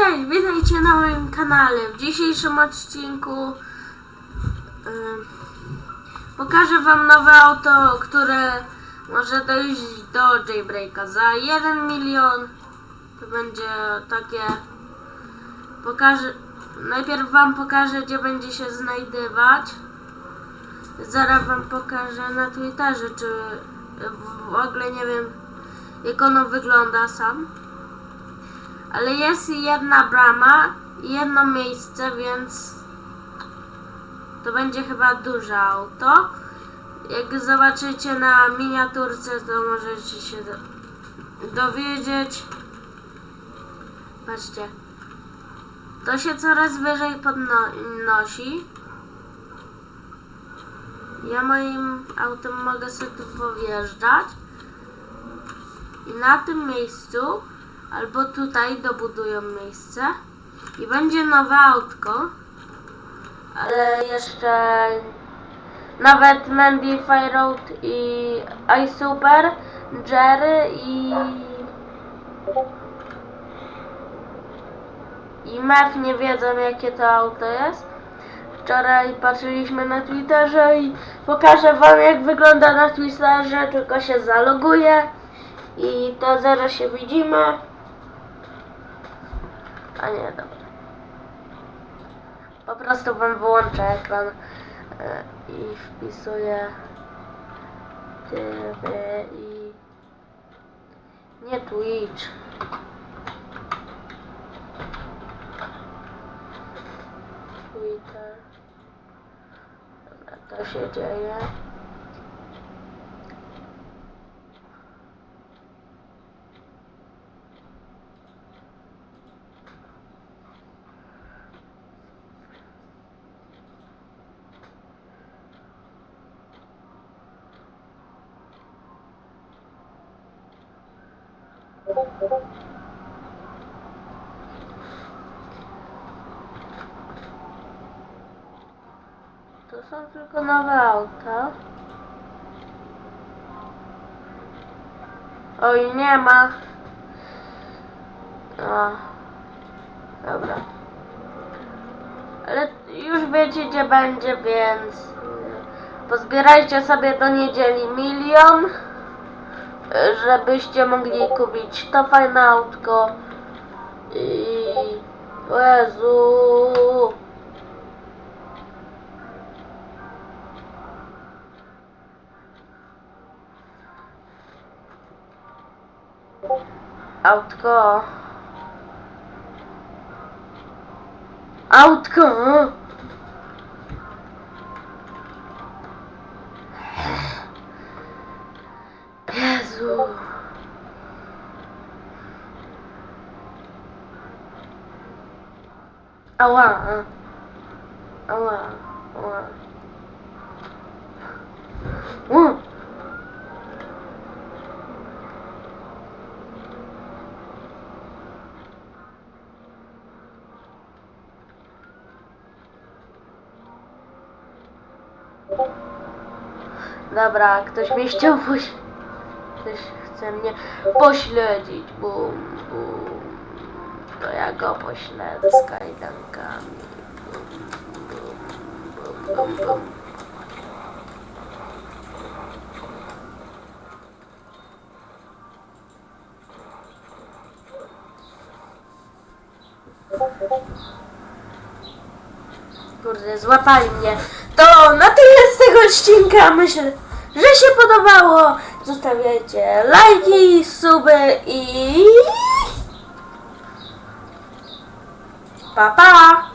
Cześć, witajcie na moim kanale. W dzisiejszym odcinku ym, pokażę wam nowe auto, które może dojść do jailbreaka za 1 milion. To będzie takie. Pokażę. Najpierw wam pokażę, gdzie będzie się znajdywać. Zaraz wam pokażę na Twitterze, czy w ogóle nie wiem, jak ono wygląda sam. Ale jest jedna brama i jedno miejsce, więc to będzie chyba duże auto. Jak zobaczycie na miniaturce, to możecie się do- dowiedzieć. Patrzcie. To się coraz wyżej podnosi. Ja moim autem mogę sobie tu powjeżdżać. I na tym miejscu albo tutaj dobudują miejsce i będzie nowe autko. Ale jeszcze nawet Mandy Fire Road i iSuper, Jerry i i Mef nie wiedzą jakie to auto jest. Wczoraj patrzyliśmy na Twitterze i pokażę wam jak wygląda na Twitterze, tylko się zaloguję i to zaraz się widzimy. A nie, dobra. Po prostu wam wyłączę ekran e, i wpisuję TV i nie Twitch. Twitter. Dobra, to się dzieje. To są tylko nowe auta. Oj, nie ma. Dobra. Ale już wiecie, gdzie będzie, więc pozbierajcie sobie do niedzieli milion, żebyście mogli kupić to fajne autko. I... Jezu. Autko. Autko. Jezu. Ała. Ała. Ała. O. Dobra, ktoś mnie chciał poś... Ktoś chce mnie pośledzić, bum, bum. To ja go pośledzę z kajdankami. Bum, bum, bum, bum. Kurde, złapali mnie. To na tyle z tego odcinka. Myślę, że się podobało. Zostawiajcie lajki, suby i... Pa, pa!